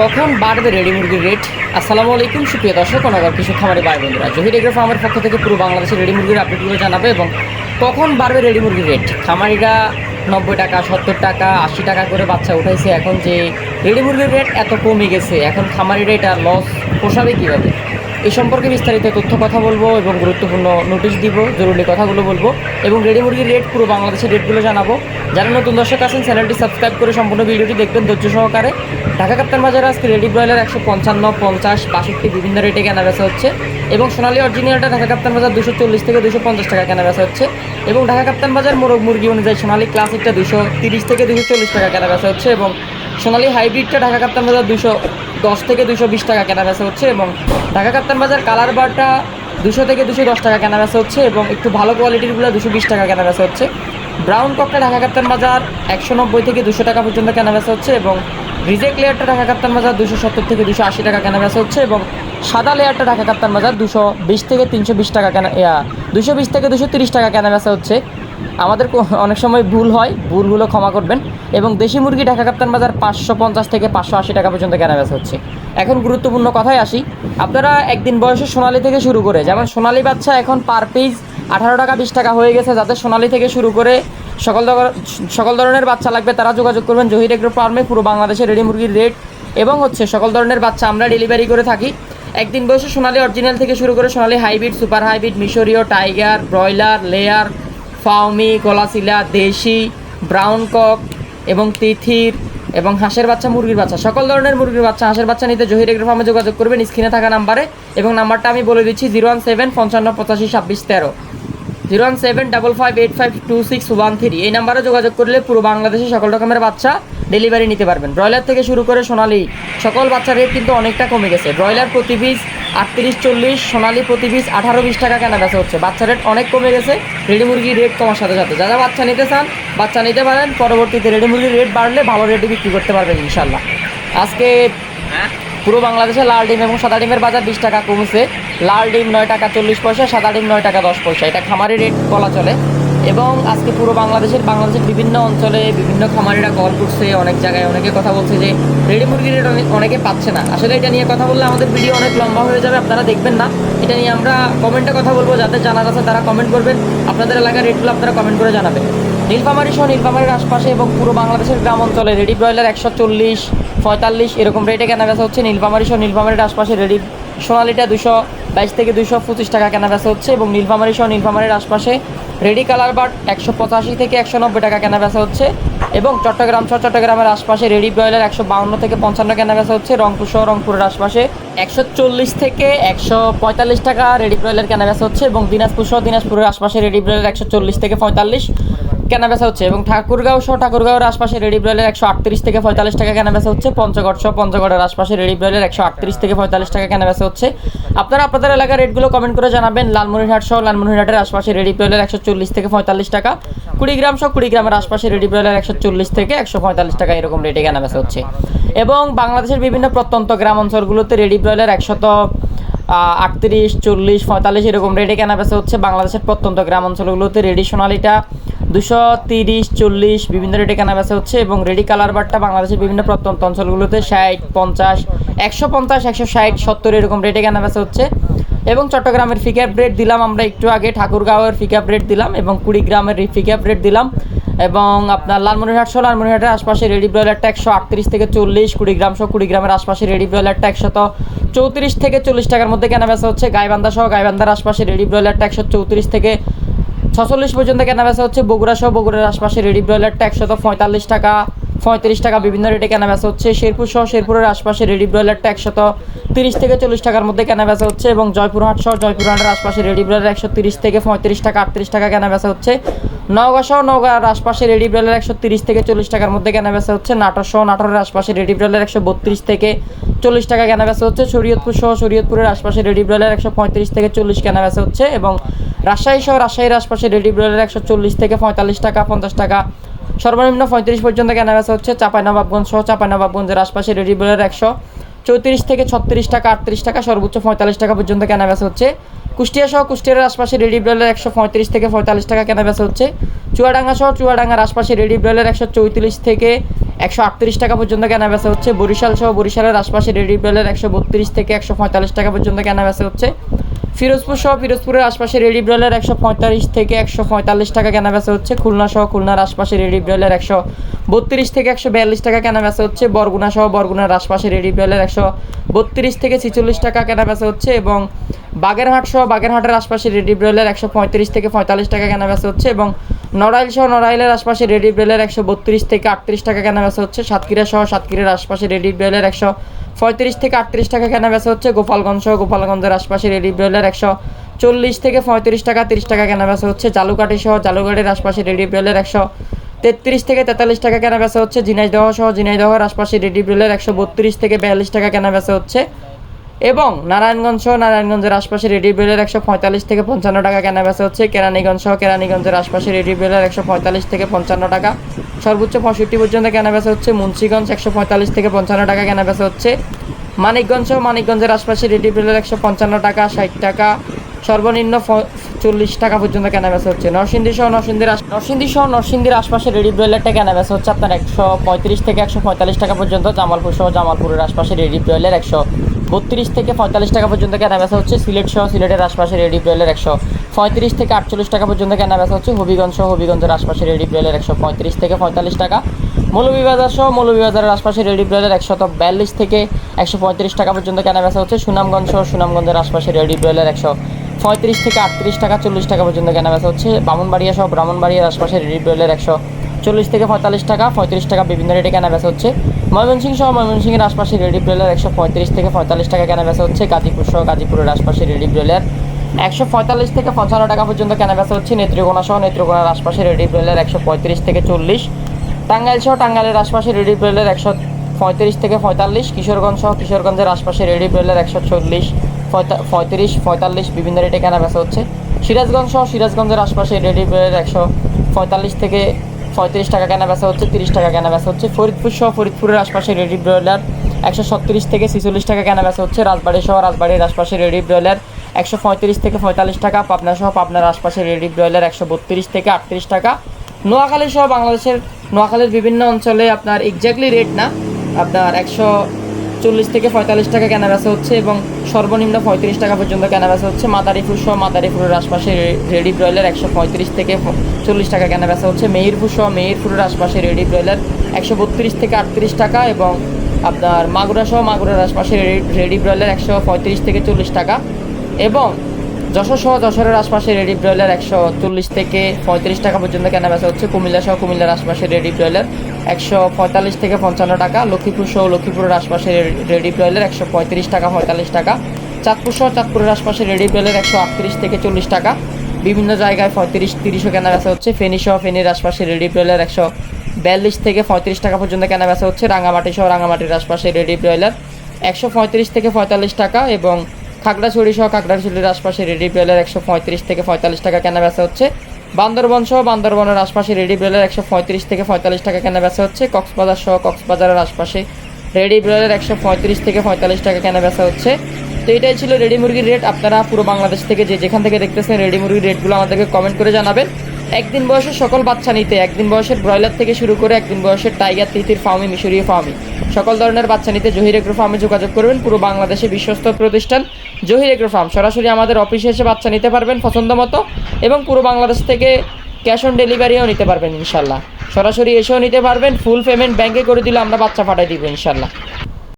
কখন বাড়বে রেডি মুরগির রেট আসসালামু আলাইকুম, সুপ্রিয় দর্শক অনাগর কিছু খামারি ভাই বন্ধুরা জহির এগ্রো ফার্মের পক্ষ থেকে পুরো বাংলাদেশের রেডি মুরগির আপডেটগুলো জানাবে এবং কখন বাড়বে রেডি মুরগির রেট খামারিরা নব্বই টাকা, সত্তর টাকা, আশি টাকা করে বাচ্চা উঠাইছে। এখন যে রেডি মুরগির রেট এত কমে গেছে, এখন খামারিরা এটা লস পোষাবে কীভাবে? এই সম্পর্কে বিস্তারিত তথ্য কথা বলব এবং গুরুত্বপূর্ণ নোটিশ দিব, জরুরি কথাগুলো বলব এবং রেডি মুরগির রেট পুরো বাংলাদেশের রেটগুলো জানাব। যারা নতুন দর্শক আছেন চ্যানেলটি সাবস্ক্রাইব করে সম্পূর্ণ ভিডিওটি দেখবেন ধৈর্য সহকারে। ঢাকা কাপ্তান বাজারে আজকে রেডি ব্রয়লার একশো পঞ্চান্ন, পঞ্চাশ, বাষট্টি বিভিন্ন রেটে কেনা বেচা হচ্ছে এবং সোনালী অরিজিনালটা ঢাকা কাপ্তান বাজার দুশো চল্লিশ থেকে দুশো পঞ্চাশ টাকা কেনা বেচা হচ্ছে এবং ঢাকা কাপ্তান বাজার মোরগ মুরগি অনুযায়ী সোনালী ক্লাসিকটা দুশো তিরিশ থেকে দুশো চল্লিশ টাকা কেনা বেচা হচ্ছে এবং সোনালী হাইব্রিডটা ঢাকা কাপ্তান বাজার দুশো দশ থেকে দুশো বিশ টাকা কেনা বেচা হচ্ছে এবং ঢাকা কাপ্তান বাজার কালার বারটা দুশো থেকে দুশো দশ টাকা কেনা বেচা হচ্ছে এবং একটু ভালো কোয়ালিটিরগুলো দুশো বিশ টাকা কেনা বেচা হচ্ছে। ব্রাউন ককটা ঢাকা কাপ্তান বাজার একশো নব্বই থেকে দুশো টাকা পর্যন্ত কেনা বেচা হচ্ছে এবং রিজেক লেয়ারটা ঢাকা কাপ্তান বাজার দুশো সত্তর থেকে দুশো আশি টাকা কেনা বেচা হচ্ছে এবং সাদা লেয়ারটা ঢাকা কাপ্তান বাজার দুশো বিশ থেকে তিনশো বিশ টাকা কেনা দুশো বিশ থেকে দুশো তিরিশ টাকা কেনা বেচা হচ্ছে। আমাদের অনেক সময় ভুল হয়, ভুলগুলো ক্ষমা করবেন। এবং দেশি মুরগি ঢাকা কাপ্তান বাজার পাঁচশো পঞ্চাশ থেকে পাঁচশো আশি টাকা পর্যন্ত কেনা বেচা হচ্ছে। এখন গুরুত্বপূর্ণ কথায় আসি, আপনারা একদিন বয়সে সোনালি থেকে শুরু করে, যেমন সোনালি বাচ্চা এখন পার পিস আঠারো টাকা বিশ টাকা হয়ে গেছে, যাদের সোনালি থেকে শুরু করে সকল সকল ধরনের বাচ্চা লাগবে, তারা যোগাযোগ করবেন জহির এগ্রো ফার্মে, পুরো বাংলাদেশের রেডি মুরগির রেট এবং হচ্ছে সকল ধরনের বাচ্চা আমরা ডেলিভারি করে থাকি। একদিন বয়সে সোনালি অরিজিনাল থেকে শুরু করে সোনালি হাইব্রিড সুপার হাইব্রিড মিশরীয় টাইগার ব্রয়লার লেয়ার ফাউমি কলাসিলা, দেশি, ব্রাউন কক এবং তিথির এবং হাঁসের বাচ্চা, মুরগির বাচ্চা। সকল ধরনের মুরগির বাচ্চা, হাঁসের বাচ্চা নিতে জহির এগ্রো ফার্মে যোগাযোগ করবেন। স্ক্রিনে থাকা নাম্বারে এবং নাম্বারটা আমি বলে দিচ্ছি, জিরো ওয়ান সেভেন পঞ্চান্ন পঁচাশি ছাব্বিশ তেরো। Zero one seven double five eight five two six one three. এই নাম্বারে যোগাযোগ করলে পুরো বাংলাদেশে সকল রকমের বাচ্চা ডেলিভারি নিতে পারবেন। ব্রয়লার থেকে শুরু করে সোনালি সকল বাচ্চার রেট কিন্তু অনেকটা কমে গেছে। ব্রয়লার প্রতি পিস আটত্রিশ চল্লিশ সোনালি প্রতি পিস আঠারো বিশ টাকা কেনা বেচা হচ্ছে। বাচ্চা রেট অনেক কমে গেছে। রেডি মুরগির রেট কমার সাথে সাথে। যারা বাচ্চা নিতে চান বাচ্চা নিতে পারেন। পরবর্তীতে রেডি মুরগির রেট বাড়লে ভালো রেটে বিক্রি করতে পারবেন ইনশাল্লাহ আজকে পুরো বাংলাদেশে লাল ডিম এবং সাদা ডিমের বাজার বিশ টাকা কমছে। লাল ডিম নয় টাকা চল্লিশ পয়সা সাদা ডিম নয় টাকা দশ পয়সা। এটা খামারি রেট বলা চলে। এবং আজকে পুরো বাংলাদেশের বাংলাদেশের বিভিন্ন অঞ্চলে বিভিন্ন খামারিরা কল করছে, অনেক জায়গায় অনেকে কথা বলছে যে, রেডি মুরগির রেট অনেক পাচ্ছে না। আসলে এটা নিয়ে কথা বললে আমাদের ভিডিও অনেক লম্বা হয়ে যাবে, আপনারা দেখবেন না। এটা নিয়ে আমরা কমেন্টে কথা বলব, যাদের জানার আছে তারা কমেন্ট করবেন। আপনাদের এলাকার রেটগুলো আপনারা কমেন্ট করে জানাবেন। নীলফামারি সহ নীলফামারির আশপাশে এবং পুরো বাংলাদেশের গ্রাম অঞ্চলে রেডি ব্রয়লার একশো চল্লিশ, পঁয়তাল্লিশ, এরকম রেটে কেনা বেচা হচ্ছে। নীলফামারি সহ নীলফামারির আশপাশে রেডি সোনালিটা দুশো বাইশ থেকে দুশো পঁচিশ টাকা কেনা বেচা হচ্ছে এবং নীলফামারি সহ নীলফামারির আশপাশে রেডি কালার বাট একশো পঁচাশি থেকে একশো নব্বই টাকা কেনা বেচা হচ্ছে এবং চট্টগ্রাম সহ চট্টগ্রামের আশপাশে রেডি ব্রয়লার একশো বাউন্ন থেকে পঞ্চান্ন কেনা বেচা হচ্ছে, রংপুর সহ রংপুরের আশপাশে একশো চল্লিশ থেকে একশো পঁয়তাল্লিশ টাকা রেডি ব্রয়লার কেনা বেচা হচ্ছে এবং দিনাজপুর সহ দিনাজপুরের আশপাশে রেডি ব্রয়লার একশো চল্লিশ থেকে পঁয়তাল্লিশ। কেনা বেচা হচ্ছে এবং ঠাকুরগাঁও সহ ঠাকুরগাঁওয়ের আশপাশে রেডি ব্রয়লার একশো আটত্রিশ থেকে পঁয়তাল্লিশ টাকা কেনা বেচা হচ্ছে। পঞ্চগড় সহ পঞ্চগড়ের আশপাশে রেডি ব্রয়লার একশো আটত্রিশ থেকে পঁয়তাল্লিশ টাকা কেনা বেচা হচ্ছে। আপনারা আপনাদের এলাকার রেটগুলো কমেন্ট করে জানাবেন। লালমনিরহাট সহ লালমনিরহাটের আশপাশে রেডি ব্রয়লার একশো চল্লিশ থেকে পঁয়তাল্লিশ টাকা। কুড়িগ্রাম সহ কুড়িগ্রামের আশপাশে রেডি ব্রয়লার একশো চল্লিশ থেকে একশো পঁয়তাল্লিশ টাকা এরকম রেটে কেনা বেচা হচ্ছে। এবং বাংলাদেশের বিভিন্ন প্রত্যন্ত গ্রাম অঞ্চলগুলোতে রেডি ব্রয়লার একশত আটত্রিশ, চল্লিশ, পঁয়তাল্লিশ এরকম রেটে কেনা বেচা হচ্ছে। বাংলাদেশের প্রত্যন্ত গ্রাম অঞ্চলগুলোতে রেডি সোনালিটা দুশো তিরিশ, চল্লিশ, বিভিন্ন রেটে কেনা বেচা হচ্ছে এবং রেডি কালার বারটা বাংলাদেশের বিভিন্ন প্রত্যন্ত অঞ্চলগুলোতে ষাট, পঞ্চাশ, একশো পঞ্চাশ, একশো ষাট, সত্তর এরকম রেটে কেনা বেচা হচ্ছে। এবং চট্টগ্রামের ফিক ফিকাপ রেট দিলাম আমরা একটু আগে, ঠাকুরগাঁওয়ের ফিকাপ রেট দিলাম এবং কুড়িগ্রামের ফিকাপ রেট দিলাম। এবং আপনার লালমনিরহাট সহ লালমনিরহাটের আশপাশে রেডি ব্রয়লারটা একশো আটত্রিশ থেকে চল্লিশ, কুড়িগ্রাম সহ কুড়িগ্রামের আশপাশে রেডি ব্রয়লারটা একশত চৌত্রিশ থেকে চল্লিশ টাকার মধ্যে কেনা বেচা হচ্ছে। গাইবান্ধা সহ গাইবান্ধার আশপাশে রেডি ব্রয়লারটা একশো চৌত্রিশ থেকে ছচল্লিশ পর্যন্ত কেনা বেচা হচ্ছে। বগুড়া সহ বগুড়ার আশপাশে রেডি ব্রয়লারটা একশত পঁয়তাল্লিশ টাকা, পঁয়ত্রিশ টাকা বিভিন্ন রেটে কেনা বেচা হচ্ছে। শেরপুর সহ শেরপুরের আশপাশে রেডি ব্রয়লারটা একশত তিরিশ থেকে চল্লিশ টাকার মধ্যে কেনা বেচা হচ্ছে এবং জয়পুরহাট সহ জয়পুরহাটের আশপাশে রেডি ব্রয়লার একশো তিরিশ থেকে পঁয়ত্রিশ টাকা, আটত্রিশ টাকা কেনা বেচা হচ্ছে। নওগাঁ সহ নওগাঁর আশপাশে রেডি ব্রয়লার একশো তিরিশ থেকে চল্লিশ টাকার মধ্যে কেনা বেচা হচ্ছে। নাটোর সহ নাটোরের আশপাশে রেডি ব্রয়লার একশো বত্রিশ থেকে চল্লিশ টাকা কেনা বেচা হচ্ছে। শরীয়তপুর সহ শরীয়তপুরের আশপাশে রেডি ব্রয়লার একশো পঁয়ত্রিশ থেকে চল্লিশ কেনা বেচা হচ্ছে এবং রাজশাহী সহ রাজশাহীর আশপাশে রেডি ব্রয়লার একশো চল্লিশ থেকে পঁয়তাল্লিশ টাকা, পঞ্চাশ টাকা। সর্বনিম্ন পঁয়ত্রিশ পর্যন্ত কেনা বেচা হচ্ছে চাঁপাইনবাবগঞ্জ সহ চাঁপাইনবাবগঞ্জের আশপাশে রেডি ব্রয়লার একশো চৌত্রিশ থেকে ছত্রিশ টাকা, আটত্রিশ টাকা, সর্বোচ্চ পঁয়তাল্লিশ টাকা পর্যন্ত কেনা বেচা হচ্ছে। কুষ্টিয়া সহ কুষ্টিয়ার আশপাশে রেডি ব্রয়লার একশো পঁয়ত্রিশ থেকে পঁয়তাল্লিশ টাকা কেনা বেচা হচ্ছে। চুয়াডাঙ্গা সহ চুয়াডাঙ্গার আশপাশে রেডি ব্রয়লার একশো চৌত্রিশ থেকে একশো আটত্রিশ টাকা পর্যন্ত কেনা বেচা হচ্ছে। বরিশাল সহ বরিশালের আশপাশে রেডি ব্রয়লার একশো বত্রিশ থেকে একশো পঁয়তাল্লিশ টাকা পর্যন্ত কেনা বেচা হচ্ছে। ফিরোজপুর সহ ফিরোজপুরের আশপাশে রেডি ব্রয়লার একশো পঁয়তাল্লিশ থেকে একশো পঁয়তাল্লিশ টাকা কেনা বেচা হচ্ছে। খুলনা সহ খুলনার আশপাশে রেডি ব্রয়লার একশো বত্রিশ থেকে একশো বিয়াল্লিশ টাকা কেনা বেচা হচ্ছে। বরগুনা সহ বরগুনার আশপাশে রেডি ব্রয়লার একশো বত্রিশ থেকে ছিচল্লিশ টাকা কেনা বেচা হচ্ছে এবং বাগেরহাট সহ বাগেরহাটের আশপাশে রেডি ব্রয়লার একশো পঁয়ত্রিশ থেকে পঁয়তাল্লিশ টাকা কেনা বেচা হচ্ছে এবং নড়াইল সহ নড়াইলের আশপাশে রেডি ব্রয়লার একশো বত্রিশ থেকে আটত্রিশ টাকা কেনা বেচা হচ্ছে। সাতক্ষীরা সহ সাতক্ষীরার আশপাশে রেডি ব্রয়লার একশো পঁয়ত্রিশ থেকে আটত্রিশ টাকা কেনা বেচা হচ্ছে। গোপালগঞ্জ সহ গোপালগঞ্জের আশপাশে রেডি ব্রয়লার একশো চল্লিশ থেকে পঁয়ত্রিশ টাকা, তিরিশ টাকা কেনা বেচা হচ্ছে। জালুকাঠি সহ জালুকাঠির আশপাশে রেডি ব্রয়লার একশো তেত্রিশ থেকে তেতাল্লিশ টাকা কেনা বেচা হচ্ছে। ঝিনাইদহ সহ ঝিনাইদহের আশপাশে রেডি ব্রয়লার একশো বত্রিশ থেকে বিয়াল্লিশ টাকা কেনা বেচা হচ্ছে। এবং নারায়ণগঞ্জ সহ নারায়ণগঞ্জের আশপাশে রেডি বেলের একশো পঁয়তাল্লিশ থেকে পঞ্চান্ন টাকা কেনা বেচা হচ্ছে। কেরানীগঞ্জ সহ কেরানীগঞ্জের আশপাশে রেডি বেলের একশো পঁয়তাল্লিশ থেকে পঞ্চান্ন টাকা। সর্বোচ্চ পঁয়ষট্টি পর্যন্ত কেনা বেচা হচ্ছে মুন্সীগঞ্জ একশো পঁয়তাল্লিশ থেকে পঞ্চান্ন টাকা কেনা বেচা হচ্ছে। মানিকগঞ্জ সহ মানিকগঞ্জের আশপাশে রেডি বেলের একশো পঞ্চান্ন টাকা, ষাট টাকা। সর্বনিম্ন চল্লিশ টাকা পর্যন্ত কেনা বেচা হচ্ছে। নরসিংদী সহ নরসিংদীর নরসিংদী সহ নরসিংদীর আশপাশে রেডি ব্রয়লারটা কেনা বেচা হচ্ছে আপনার একশো পঁয়ত্রিশ থেকে একশো পঁয়তাল্লিশ টাকা পর্যন্ত। জামালপুর সহ জামালপুরের আশপাশে রেডি ব্রয়লার একশো বত্রিশ থেকে পঁয়তাল্লিশ টাকা পর্যন্ত কেনা বেচা হচ্ছে। সিলেট সহ সিলেটের আশপাশে রেডি ব্রয়লার একশো পঁয়ত্রিশ থেকে আটচল্লিশ টাকা পর্যন্ত কেনা বেচা হচ্ছে। হবিগঞ্জ সহ হবিগঞ্জের আশপাশে রেডি ব্রয়লার একশো পঁয়ত্রিশ থেকে পঁয়তাল্লিশ টাকা। মৌলভীবাজার সহ মৌলভীবাজারের আশপাশে রেডি ব্রয়লার একশত বিয়াল্লিশ থেকে একশো পঁয়ত্রিশ টাকা পর্যন্ত কেনা বেচা হচ্ছে। সুনামগঞ্জ সহ সুনামগঞ্জের আশপাশে রেডি ব্রয়লার একশো পঁয়ত্রিশ থেকে আটত্রিশ টাকা, চল্লিশ টাকা পর্যন্ত কেনা বেচা হচ্ছে। বামনবাড়িয়া সহ ব্রাহ্মণবাড়িয়ার আশপাশে রেডি ব্রয়লার একশো চল্লিশ থেকে পঁয়তাল্লিশ টাকা, পঁয়ত্রিশ টাকা বিভিন্ন রেটে কেনা বেচা হচ্ছে। ময়মনসিংহ সহ ময়মনসিংহের আশপাশে রেডি ব্রয়লার একশো পঁয়ত্রিশ থেকে পঁয়তাল্লিশ টাকা কেনা বেচা হচ্ছে। গাজীপুর সহ গাজীপুরের আশপাশে রেডি ব্রয়লার একশো পঁয়তাল্লিশ থেকে পঞ্চান্ন টাকা পর্যন্ত কেনা বেচা হচ্ছে। নেত্রকোনা সহ নেত্রকোনার আশপাশে রেডি ব্রয়লার একশো পঁয়ত্রিশ থেকে চল্লিশ। টাঙ্গাইল সহ টাঙ্গাইলের আশপাশে রেডি ব্রয়লার একশো পঁয়ত্রিশ থেকে পঁয়তাল্লিশ। কিশোরগঞ্জ সহ কিশোরগঞ্জের আশপাশে রেডি ব্রয়লার একশো চল্লিশ। পঁয়ত্রিশ, পঁয়তাল্লিশ বিভিন্ন রেটে কেনা বেচা হচ্ছে। সিরাজগঞ্জ সহ সিরাজগঞ্জের আশপাশে রেডি একশো পঁয়তাল্লিশ থেকে পঁয়ত্রিশ টাকা কেনা বেচা হচ্ছে, তিরিশ টাকা কেনা বেচা হচ্ছে। ফরিদপুর সহ ফরিদপুরের আশপাশে রেডি ব্রয়লার একশো ছত্রিশ থেকে ছেচল্লিশ টাকা কেনা বেচা হচ্ছে। রাজবাড়ি সহ রাজবাড়ির আশপাশে রেডি ব্রয়লার একশো পঁয়ত্রিশ থেকে পঁয়তাল্লিশ টাকা, পাবনা সহ পাবনার আশপাশে রেডি ব্রয়লার একশো বত্রিশ থেকে আটত্রিশ টাকা। নোয়াখালী সহ বাংলাদেশের, নোয়াখালীর বিভিন্ন অঞ্চলে আপনার এক্স্যাক্টলি রেট না, আপনার একশো চল্লিশ থেকে পঁয়তাল্লিশ টাকা কেনা বেচা হচ্ছে এবং সর্বনিম্ন পঁয়ত্রিশ টাকা পর্যন্ত কেনা বেচা হচ্ছে। মাদারীপুর সহ মাদারীপুরের আশপাশে রেডি ব্রয়লার একশো পঁয়ত্রিশ থেকে চল্লিশ টাকা কেনা বেচা হচ্ছে। মেহিরপুর সহ মেহিরপুরের আশপাশে রেডি ব্রয়লার একশো বত্রিশ থেকে আটত্রিশ টাকা এবং আপনার মাগুরা সহ মাগুরার আশপাশে রেডি- ব্রয়লার একশো পঁয়ত্রিশ থেকে চল্লিশ টাকা এবং যশোর সহ যশোরের আশপাশে রেডি ব্রয়লার একশো চল্লিশ থেকে পঁয়ত্রিশ টাকা পর্যন্ত কেনা বেচা হচ্ছে। কুমিল্লা সহ কুমিল্লার আশপাশে রেডি ব্রয়লার একশো পঁয়তাল্লিশ থেকে পঞ্চান্ন টাকা, লক্ষ্মীপুর সহ লক্ষ্মীপুরের আশপাশে রেডি ব্রয়লার একশো পঁয়ত্রিশ টাকা, পঁয়তাল্লিশ টাকা। চাঁদপুর সহ চাঁদপুরের আশপাশে রেডি ব্রয়লার একশো আটত্রিশ থেকে চল্লিশ টাকা। বিভিন্ন জায়গায় পঁয়ত্রিশ, তিরিশও কেনা বেচা হচ্ছে। ফেনী সহ ফেনীর আশপাশে রেডি ব্রয়লার একশো বিয়াল্লিশ থেকে পঁয়ত্রিশ টাকা পর্যন্ত কেনা বেচা হচ্ছে। রাঙামাটি সহ রাঙামাটির আশপাশে রেডি ব্রয়লার একশো পঁয়ত্রিশ থেকে পঁয়তাল্লিশ টাকা এবং খাগড়াছড়ি সহ খাগড়াছড়ির আশপাশে রেডি ব্রয়লার একশো পঁয়ত্রিশ থেকে পঁয়তাল্লিশ টাকা কেনা বেচা হচ্ছে। বান্দরবন সহ বান্দরবনের আশপাশে রেডি ব্রেলের একশো পঁয়ত্রিশ থেকে পঁয়তাল্লিশ টাকা কেনা বেচা হচ্ছে। কক্সবাজার সহ কক্সবাজারের আশপাশে রেডি ব্রয়লার একশো পঁয়ত্রিশ থেকে পঁয়তাল্লিশ টাকা কেনা বেচা হচ্ছে। তো এটাই ছিল রেডি মুরগির রেট। আপনারা পুরো বাংলাদেশ থেকে যে যেখান থেকে দেখতেছেন রেডি মুরগির রেটগুলো আমাদেরকে কমেন্ট করে জানাবেন। একদিন বয়সের সকল বাচ্চা নিতে, একদিন বয়সের ব্রয়লার থেকে শুরু করে একদিন বয়সের টাইগার, তিতির ফার্মি মিশরীয় ফার্মি সকল ধরনের বাচ্চা নিতে জহির এগ্রো ফার্মে যোগাযোগ করবেন। পুরো বাংলাদেশে বিশ্বস্ত প্রতিষ্ঠান জহির এগ্রো ফার্ম। সরাসরি আমাদের অফিসে এসে বাচ্চা নিতে পারবেন পছন্দ মতো। এবং পুরো বাংলাদেশ থেকে ক্যাশ অন ডেলিভারিও নিতে পারবেন ইনশাল্লাহ। সরাসরি এসেও নিতে পারবেন ফুল পেমেন্ট ব্যাঙ্কে করে দিলে আমরা বাচ্চা পাঠিয়ে দিব ইনশাল্লাহ।